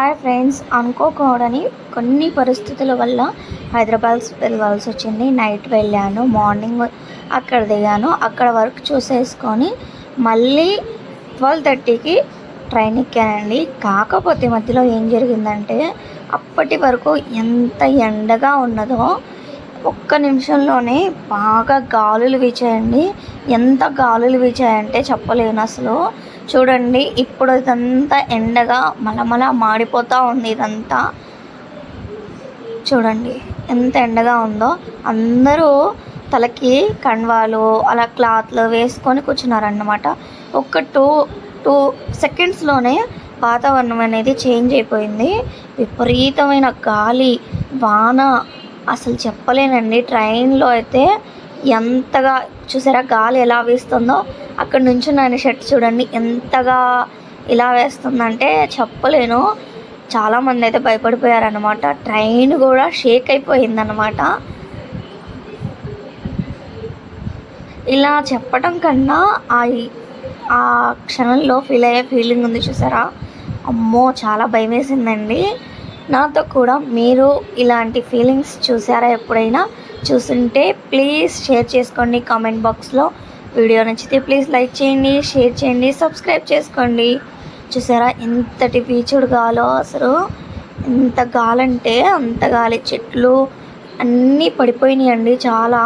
Hi friends. అనుకోకూడని కొన్ని పరిస్థితుల వల్ల హైదరాబాద్ వెళ్ళాల్సి వచ్చింది. నైట్ వెళ్ళాను మార్నింగ్ అక్కడ దిగాను. అక్కడ వర్క్ చూసేసుకొని మళ్ళీ ట్వెల్వ్ థర్టీకి ట్రైన్ ఎక్కానండి. కాకపోతే మధ్యలో ఏం జరిగిందంటే అప్పటి వరకు ఎంత ఎండగా ఉన్నదో ఒక్క నిమిషంలోనే బాగా గాలులు వీచాయండి. ఎంత గాలులు వీచాయంటే చెప్పలేను అసలు. చూడండి ఇప్పుడు ఇదంతా ఎండగా మలమల మాడిపోతూ ఉంది ఇదంతా. చూడండి ఎంత ఎండగా ఉందో. అందరూ తలకి కండువాలు అలా క్లాత్లు వేసుకొని కూర్చున్నారన్నమాట. ఒక టూ టూ సెకండ్స్లోనే వాతావరణం అనేది చేంజ్ అయిపోయింది. విపరీతమైన గాలి వాన. అసలు చెప్పలేనండి ట్రైన్లో అయితే ఎంతగా చూసారా గాలి ఎలా వీస్తుందో. అక్కడ నుంచి నేను షర్ట్ చూడండి ఎంతగా ఇలా వేస్తుందంటే చెప్పలేను. చాలామంది అయితే భయపడిపోయారనమాట ట్రైన్ కూడా షేక్ అయిపోయిందనమాట ఇలా చెప్పడం కన్నా ఆ ఆ క్షణంలో ఫీల్ అయ్యే ఫీలింగ్ ఉంది చూసారా. అమ్మో చాలా భయం వేసిందండి నాతో కూడా మీరు ఇలాంటి ఫీలింగ్స్ చూసారా ఎప్పుడైనా? చూస్తుంటే ప్లీజ్ షేర్ చేసుకోండి కామెంట్ బాక్స్లో వీడియో నచ్చితే ప్లీజ్ లైక్ చేయండి షేర్ చేయండి సబ్స్క్రైబ్ చేసుకోండి. చూసారా ఎంతటి పీచుడు గాలో అసలు. ఎంత గాలంటే అంత గాలి చెట్లు అన్నీ పడిపోయినాయండి చాలా.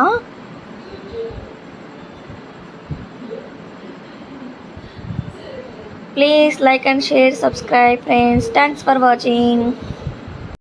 Please like and share subscribe friends thanks for watching